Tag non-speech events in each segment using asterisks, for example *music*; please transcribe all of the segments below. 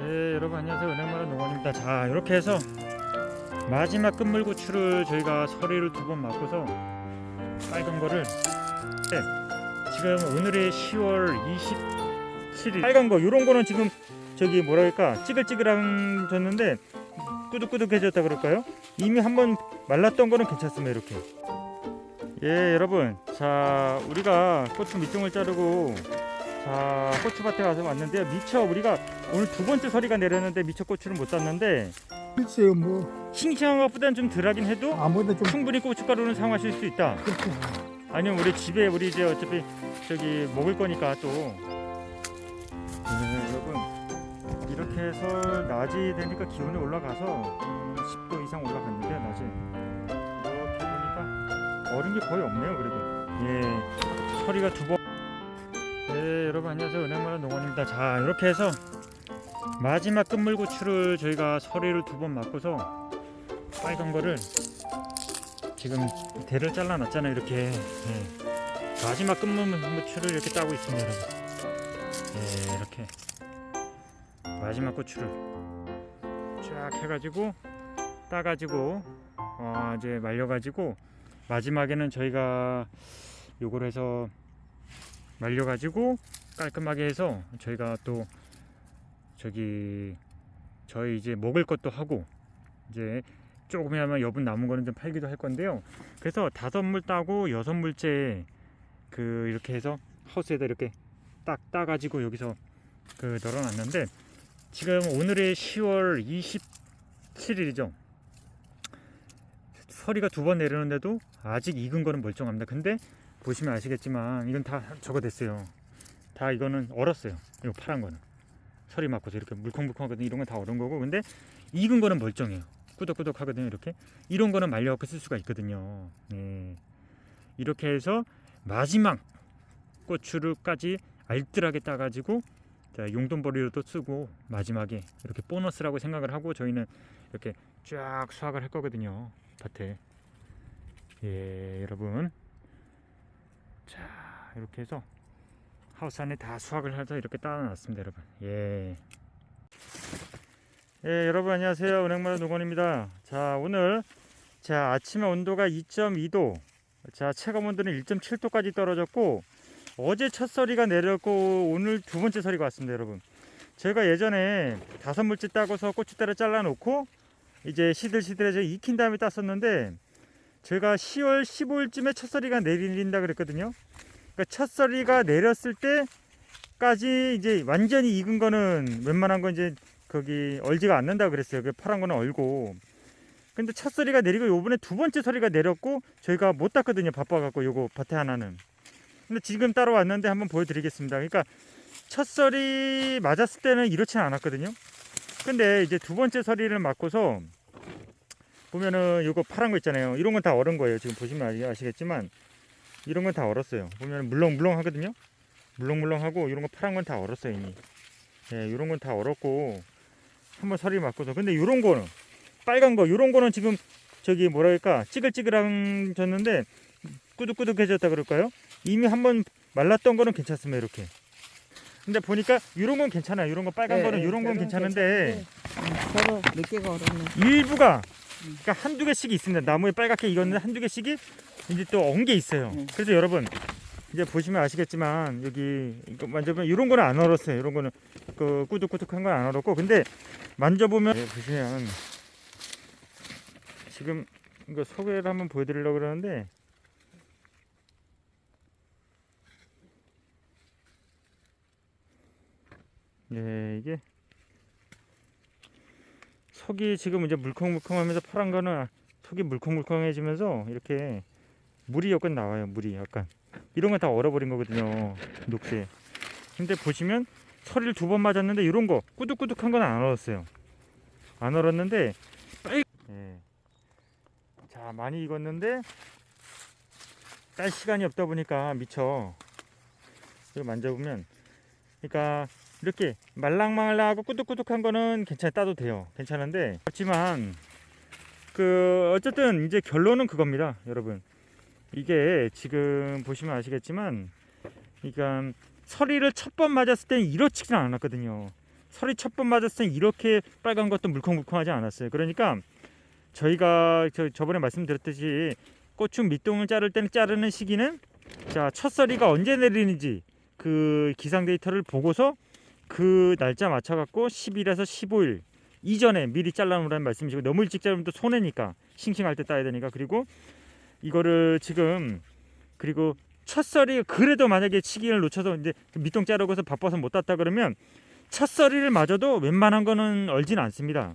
예, 여러분 안녕하세요. 은행마을 농원입니다. 자, 이렇게 해서 마지막 끝물고추를 저희가 서리를 두 번 맞고서 빨간 거를 네, 지금 오늘이 10월 27일 빨간 거 이런 거는 지금 저기 뭐랄까 찌글찌글해졌는데 꾸덕꾸덕해졌다 그럴까요? 이미 한번 말랐던 거는 괜찮습니다. 이렇게. 예, 여러분. 자, 우리가 고추 밑둥을 자르고 자, 고추밭에 와서 왔는데요. 미처 우리가 오늘 두 번째 서리가 내렸는데 미처 고추를 못 땄는데 글쎄요 뭐 싱싱한 것보다는 좀 덜하긴 해도 아무래도 좀 충분히 고춧가루는 사용하실 수 있다. 그렇죠. 아니면 우리 집에 우리 이제 어차피 저기 먹을 거니까 또 네, 여러분 이렇게 해서 낮이 되니까 기온이 올라가서 음, 10도 이상 올라갔는데 낮에 이렇게 보니까 얼은 게 거의 없네요 그래도 예 서리가 두번 네 여러분 안녕하세요. 은행마을 농원입니다. 자 이렇게 해서 마지막 끝물고추를 저희가 서리를 두 번 맞고서 빨간 거를 지금 대를 잘라놨잖아요 이렇게. 예. 마지막 끝물고추를 이렇게 따고 있습니다 여러분. 예, 이렇게 마지막 고추를 쫙 해가지고 따가지고 어, 이제 말려가지고 마지막에는 저희가 요걸 해서 말려가지고 깔끔하게 해서 저희가 또 저기 저희 이제 먹을 것도 하고 이제 조금이나마 여분 남은 거는 좀 팔기도 할 건데요. 그래서 다섯 물 따고 여섯 물째 그 이렇게 해서 하우스에다 이렇게 딱 따가지고 여기서 그 널어놨는데 지금 오늘이 10월 27일이죠. 서리가 두 번 내리는데도 아직 익은 거는 멀쩡합니다. 근데 보시면 아시겠지만 이건 다 저거 됐어요. 다 이거는 얼었어요. 이거 파란 거는 서리 맞고서 이렇게 물컹물컹하거든요. 이런 건 다 얼은 거고 근데 익은 거는 멀쩡해요. 꾸덕꾸덕 하거든요. 이렇게 이런 거는 말려갖고 쓸 수가 있거든요. 네. 이렇게 해서 마지막 고추를까지 알뜰하게 따가지고 자, 용돈벌이로도 쓰고 마지막에 이렇게 보너스라고 생각을 하고 저희는 이렇게 쫙 수확을 할 거거든요. 밭에. 예, 여러분. 자, 이렇게 해서 하우스 안에 다 수확을 해서 이렇게 따놨습니다, 여러분. 예. 예, 여러분 안녕하세요. 은행마을 노건입니다. 자, 오늘 자, 아침에 온도가 2.2도. 자, 체감 온도는 1.7도까지 떨어졌고 어제 첫 서리가 내렸고 오늘 두 번째 서리가 왔습니다, 여러분. 제가 예전에 다섯 물째 따고서 고추대를 잘라 놓고 이제 시들시들해져 익힌 다음에 땄었는데 제가 10월 15일쯤에 첫 서리가 내린다 그랬거든요. 그러니까 첫 서리가 내렸을 때까지 이제 완전히 익은 거는 웬만한 건 이제 거기 얼지가 않는다 그랬어요. 그 파란 거는 얼고. 근데 첫 서리가 내리고 요번에 두 번째 서리가 내렸고 저희가 못 땄거든요. 바빠갖고 요거 밭에 하나는. 근데 지금 따로 왔는데 한번 보여드리겠습니다. 그러니까 첫 서리 맞았을 때는 이렇지는 않았거든요. 근데 이제 두 번째 서리를 맞고서 보면은 요거 파란 거 있잖아요. 이런 건 다 얼은 거예요. 지금 보시면 아시- 아시겠지만 이런 건 다 얼었어요. 보면 물렁물렁 하거든요. 물렁물렁하고 이런 거 파란 건 다 얼었어요 이미. 예, 이런 건 다 얼었고 한번 서리 맞고서 근데 이런 거는 빨간 거 이런 거는 지금 저기 뭐랄까 찌글찌글해졌는데 꾸덕꾸덕해졌다 그럴까요? 이미 한번 말랐던 거는 괜찮습니다 이렇게. 근데 보니까 이런 건 괜찮아요. 이런 거 빨간 네, 거는 네, 이런 건 그건 괜찮은데 음, 서로 몇 개가 얼었네. 일부가 그러니까 한두 개씩 있습니다. 나무에 빨갛게 익었는데 한두 개씩이 이제 또 엉 게 있어요. 음. 그래서 여러분 이제 보시면 아시겠지만 여기 이거 만져보면 이런 거는 안 얼었어요. 이런 거는 그 꾸덕꾸덕한 건 안 얼었고 근데 만져보면 네, 보시면 지금 이거 소개를 한번 보여드리려고 그러는데 예 이게 속이 지금 이제 물컹물컹하면서 파란 거는 속이 물컹물컹해지면서 이렇게 물이 약간 나와요 물이 약간. 이런 건 다 얼어버린 거거든요 녹색. 근데 보시면 서리를 두 번 맞았는데 이런 거 꾸덕꾸덕한 건 안 얼었어요. 안 얼었는데 빨 예. 자 많이 익었는데 딸 시간이 없다 보니까 미쳐. 이거 만져보면. 그러니까 이렇게 말랑말랑하고 꾸덕꾸덕한 거는 괜찮아 따도 돼요. 괜찮은데. 그렇지만 그 어쨌든 이제 결론은 그겁니다 여러분. 이게 지금 보시면 아시겠지만 그러니까 서리를 첫 번 맞았을 때는 이렇지는 않았거든요. 설이 첫번 맞았을 땐 이렇게 빨간 것도 물컹물컹하지 않았어요. 그러니까 저희가 저, 저번에 말씀드렸듯이 고추 밑동을 자를 때는 자르는 시기는 자 첫 서리가 언제 내리는지 그 기상 데이터를 보고서 그 날짜 맞춰 갖고 10일에서 15일 이전에 미리 잘라놓으라는 말씀이시고 너무 일찍 자르면 또 손해니까 싱싱할 때 따야 되니까 그리고 이거를 지금 그리고 첫 서리 그래도 만약에 시기를 놓쳐서 이제 밑동 자르고서 바빠서 못 땄다 그러면 첫 서리를 맞아도 웬만한 거는 얼진 않습니다.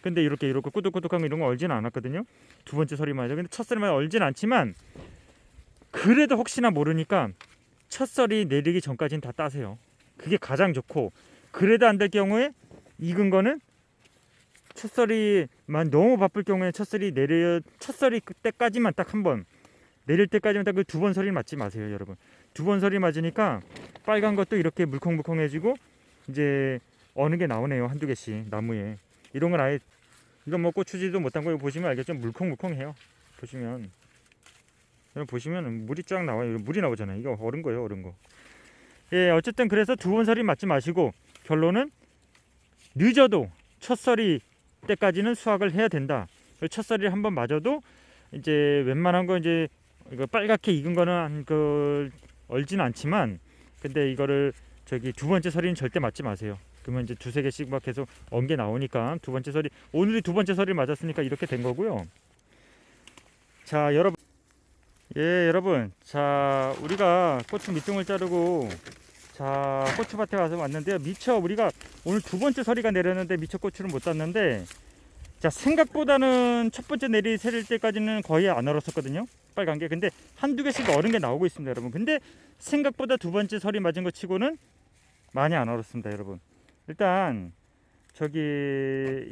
근데 이렇게 이렇게 꾸덕꾸덕한 거 이런 거 얼진 않았거든요. 두 번째 서리 맞아. 근데 첫 서리만 얼진 않지만 그래도 혹시나 모르니까 첫 서리 내리기 전까지는 다 따세요. 그게 가장 좋고 그래도 안 될 경우에 익은 거는 첫 서리만 너무 바쁠 경우에 첫 서리 내려 첫 서리 때까지만 딱 한 번 내릴 때까지만 딱 그 두번 서리 맞지 마세요, 여러분. 두번 서리 맞으니까 빨간 것도 이렇게 물컹물컹해지고 이제 어느 게 나오네요, 한두 개씩 나무에. 이런 건 아예 이건 뭐 고추지도 못한 거 보시면 알겠죠? 물컹물컹해요. 보시면 여러분 보시면 물이 쫙 나와요. 물이 나오잖아요. 이거 얼은 거예요, 얼은 거. 예, 어쨌든 그래서 두 번 서리 맞지 마시고 결론은 늦어도 첫 서리 때까지는 수확을 해야 된다. 첫 서리를 한번 맞아도 이제 웬만한 거 이제 빨갛게 익은 거는 한그 얼지는 않지만 근데 이거를 저기 두 번째 서리는 절대 맞지 마세요. 그러면 이제 두세 개씩 막 계속 엉게 나오니까 두 번째 서리 오늘이 두 번째 서리 맞았으니까 이렇게 된 거고요. 자 여러분 예 여러분 자 우리가 고추 밑둥을 자르고 자 고추밭에 와서 왔는데요. 미처 우리가 오늘 두 번째 서리가 내렸는데 미처 고추를 못 땄는데 자 생각보다는 첫 번째 내리 세릴 때까지는 거의 안 얼었었거든요. 빨간 게. 근데 한두 개씩 얼은 게 나오고 있습니다 여러분. 근데 생각보다 두 번째 서리 맞은 거 치고는 많이 안 얼었습니다 여러분. 일단 저기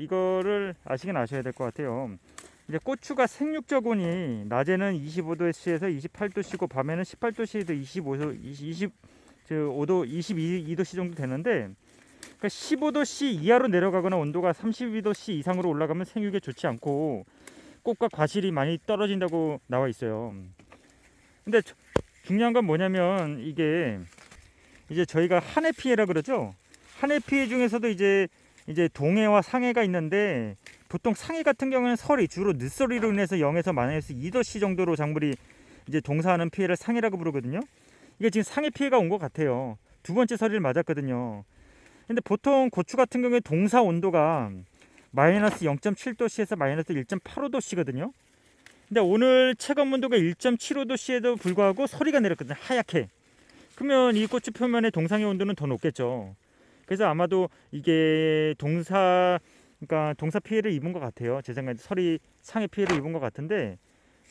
이거를 아시긴 아셔야 될 것 같아요. 이제 고추가 생육저온이 낮에는 25도씨에서 28도씨고 밤에는 18도씨에서 25도 20, 저 5도 22도씨 정도 되는데 그러니까 15도씨 이하로 내려가거나 온도가 32도씨 이상으로 올라가면 생육에 좋지 않고 꽃과 과실이 많이 떨어진다고 나와 있어요. 근데 저- 중요한 건 뭐냐면 이게 이제 저희가 한해 피해라 그러죠. 한해 피해 중에서도 이제 이제 동해와 상해가 있는데 보통 상해 같은 경우는 설이 주로 늦설이로 인해서 0에서 마이너스 2도씨 정도로 작물이 이제 동사하는 피해를 상해라고 부르거든요. 이게 지금 상해 피해가 온 것 같아요. 두 번째 설이를 맞았거든요. 근데 보통 고추 같은 경우에 동사 온도가 마이너스 0.7도씨에서 마이너스 1.85도씨거든요. 근데 오늘 체감 온도가 1.75도씨에도 불구하고 소리가 내렸거든요. 하얗게. 그러면 이 고추 표면의 동상의 온도는 더 높겠죠. 그래서 아마도 이게 동사 그러니까 동사 피해를 입은 것 같아요. 제 생각에 설이 상해 피해를 입은 것 같은데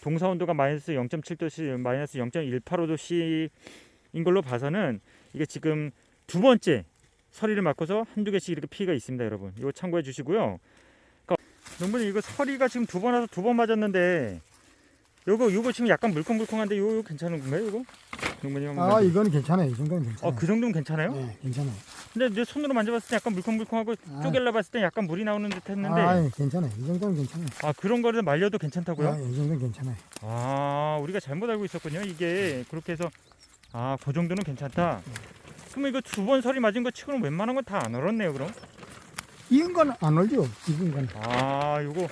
동사 온도가 마이너스 0.7도씨, 마이너스 0.185도씨인 걸로 봐서는 이게 지금 두 번째 서리를 맞고서 한두 개씩 이렇게 피해가 있습니다, 여러분. 이거 참고해 주시고요. 그러니까 농부님 이거 서리가 지금 두 번 와서 두 번 맞았는데 요거 요거 지금 약간 물컹물컹한데 요거 괜찮은 건가요, 이거? 농부님 한번 아 이거는 괜찮아요. 이 정도는 괜찮아요. 어, 그 정도면 괜찮아요? 네, 괜찮아요. 근데 내 손으로 만져봤을 때 약간 물컹물컹하고 아. 쪼갤러 봤을 때 약간 물이 나오는 듯 했는데 아, 예, 괜찮아요. 이 정도는 괜찮아요. 아 그런 거를 말려도 괜찮다고요? 아, 이 정도는 괜찮아요. 아 우리가 잘못 알고 있었군요 이게 그렇게 해서 아 그 정도는 괜찮다 그럼 이거 두번 서리 맞은 거 치고는 웬만한 건 다 안 얼었네요 그럼 익은 건안 얼죠. 익은 건. 아 요거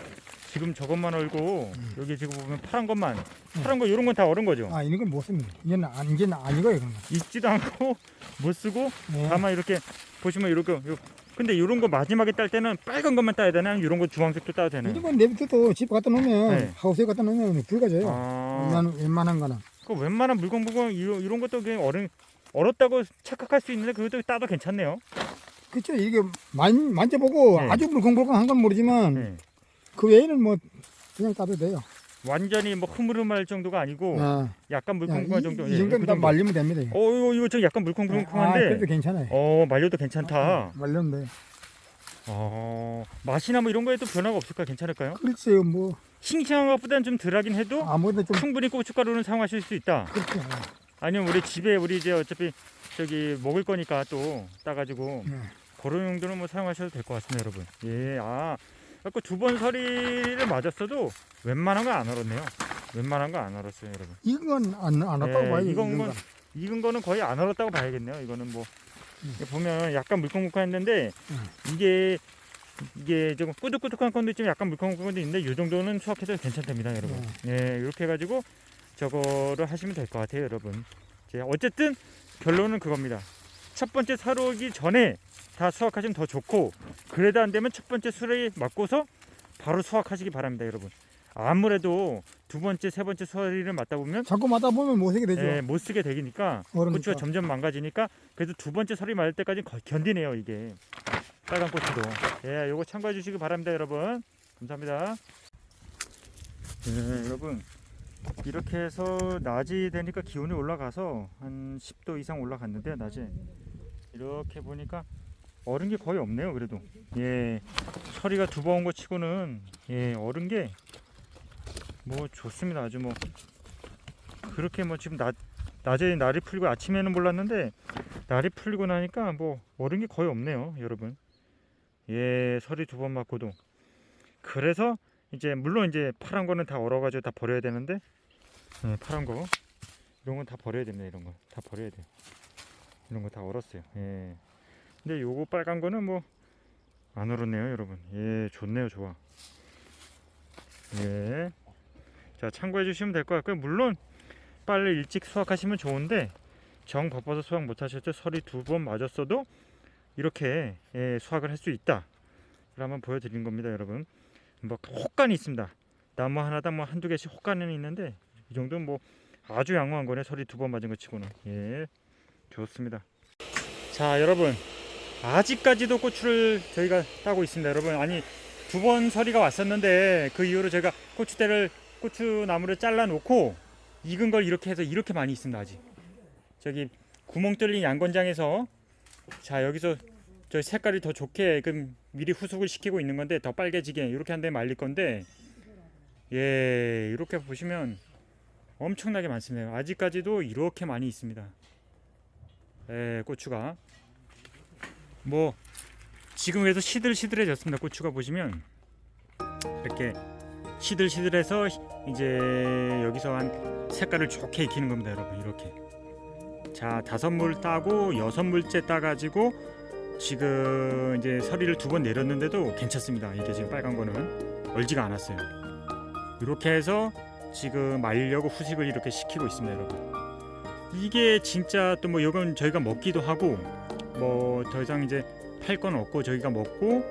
지금 저것만 얼고 음. 여기 지금 보면 파란 것만 파란 거 이런 건 다 얼은 거죠 아, 이런 건 못 씁니다. 이제는 안, 이제는 아니고요, 그런 건. 익지도 않고 *laughs* 못 쓰고 네. 다만 이렇게 보시면 이렇게 요 근데 이런 거 마지막에 딸 때는 빨간 것만 따야 되나 이런 거 주황색도 따도 되나요? 이런 건 내비둬도 집 갖다 놓으면 네. 하우스에 갖다 놓으면 붉어져요. 아 웬만한, 웬만한 거는. 그 웬만한 물건 물건 이런, 이런 것도 그냥 얼은 얼었다고 착각할 수 있는데 그것도 따도 괜찮네요. 그렇죠. 이게 만, 만져보고 네. 아주 물컹물컹한 건 모르지만 네. 그 외에는 뭐 그냥 따도 돼요. 완전히 뭐 흐물흐물할 정도가 아니고 아, 약간 물컹물한 이, 정도. 이 예, 정도는 그 다 정도. 말리면 됩니다. 어 이거 이거 저 약간 아, 물컹물컹한데. 그래도 괜찮아요. 어 말려도 괜찮다. 말리면 돼. 어 맛이나 뭐 이런 거에도 변화가 없을까 괜찮을까요? 글쎄요, 뭐 싱싱한 것보다는 좀 덜하긴 해도 아무래도 좀 충분히 고춧가루는 사용하실 수 있다. 그렇죠. 아니면 우리 집에 우리 이제 어차피 저기 먹을 거니까 또 따가지고 네. 그런 용도는 뭐 사용하셔도 될 것 같습니다, 여러분. 예, 아, 아까 두번 서리를 맞았어도 웬만한 거안 얼었네요. 웬만한 거안 얼었어요, 여러분. 이건 안, 안 왔다고 네, 봐요. 이건 이건 건- 익은 거는 거의 안 얼었다고 봐야겠네요. 이거는 뭐 이게 보면 약간 물컹물컹했는데 음. 이게 이게 조금 꾸덕꾸덕한 건도 있지만 약간 물컹물컹한 건도 있는데 이 정도는 수확해도 괜찮답니다, 여러분. 예, 이렇게 해가지고 저거를 하시면 될 것 같아요, 여러분. 어쨌든 결론은 그겁니다. 첫 번째 사로 오기 전에 다 수확하시면 더 좋고 그래도 안 되면 첫 번째 수레에 맞고서 바로 수확하시기 바랍니다, 여러분. 아무래도 두 번째, 세 번째 수리를 맞다 보면 자꾸 맞다 보면 못 쓰게 되죠. 예, 못 쓰게 되니까 어른이니까. 고추가 점점 망가지니까 그래도 두 번째 서리 맞을 때까지 거- 견디네요 이게 빨간 고추도 예 요거 참고해 주시기 바랍니다 여러분 감사합니다 예 여러분 이렇게 해서 낮이 되니까 기온이 올라가서 한 10도 이상 올라갔는데 낮에 이렇게 보니까 얼은 게 거의 없네요 그래도. 예. 서리가 두번온거 치고는 예 얼은 게뭐 좋습니다. 아주 뭐 그렇게 뭐 지금 낮 낮에 날이 풀리고 아침에는 몰랐는데 날이 풀리고 나니까 뭐 얼은 게 거의 없네요 여러분. 예 설이 두번 맞고도. 그래서 이제 물론 이제 파란 거는 다 얼어가지고 다 버려야 되는데 예, 파란 거. 이런 건 다 버려야 됩니다 이런 거. 다 버려야 돼요 이런 거 다 얼었어요 예 근데 요거 빨간 거는 뭐 안 얼었네요 여러분 예 좋네요 좋아 예 자 참고해 주시면 될 것 같고요 물론 빨리 일찍 수확하시면 좋은데 정 바빠서 수확 못 하실 때 설이 두 번 맞았어도 이렇게 예, 수확을 할 수 있다. 그러면 보여드린 겁니다, 여러분. 뭐 혹간이 있습니다. 나무 하나당 뭐 한두 개씩 혹간은 있는데 이 정도는 뭐 아주 양호한 거네. 설이 두 번 맞은 거 치고는 예, 좋습니다. 자, 여러분 아직까지도 고추를 저희가 따고 있습니다, 여러분. 아니 두 번 서리가 왔었는데 그 이후로 제가 고추대를 고추 나무를 잘라 놓고 익은 걸 이렇게 해서 이렇게 많이 있습니다 아직 저기 구멍 뚫린 양건장에서 자 여기서 저 색깔이 더 좋게 그 미리 후숙을 시키고 있는 건데 더 빨개지게 이렇게 한 다음에 말릴 건데 예 이렇게 보시면 엄청나게 많습니다 아직까지도 이렇게 많이 있습니다 예 고추가. 뭐 지금 그래도 시들시들해졌습니다. 고추가 보시면. 이렇게 시들시들해서 이제 여기서 한 색깔을 좋게 익히는 겁니다 여러분. 이렇게. 자 다섯 물 따고 여섯 물째 따가지고 지금 이제 서리를 두 번 내렸는데도 괜찮습니다. 이게 지금 빨간 거는. 얼지가 않았어요. 이렇게 해서 지금 말려고 후식을 이렇게 시키고 있습니다 여러분 이게 진짜 또뭐 이건 저희가 먹기도 하고 뭐 더 이상 이제 팔 건 없고 저희가 먹고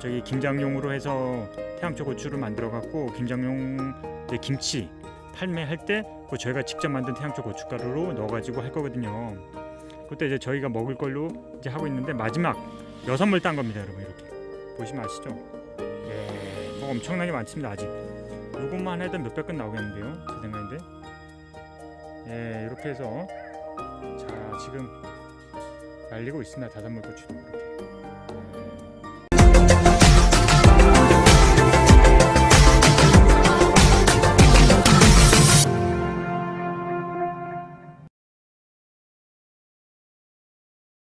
저기 김장용으로 해서 태양초 고추를 만들어 갖고 김장용 이제 김치 판매할 때 그 저희가 직접 만든 태양초 고춧가루로 넣어 가지고 할 거거든요. 그때 이제 저희가 먹을 걸로 이제 하고 있는데 마지막 여섯 물 딴 겁니다, 여러분 이렇게 보시면 아시죠? 예, 뭐 엄청나게 많습니다 아직. 이것만 해도 몇백 건 나오겠는데요, 제 생각인데. 예, 이렇게 해서 자 지금 말리고 있습니다 고추도 이렇게.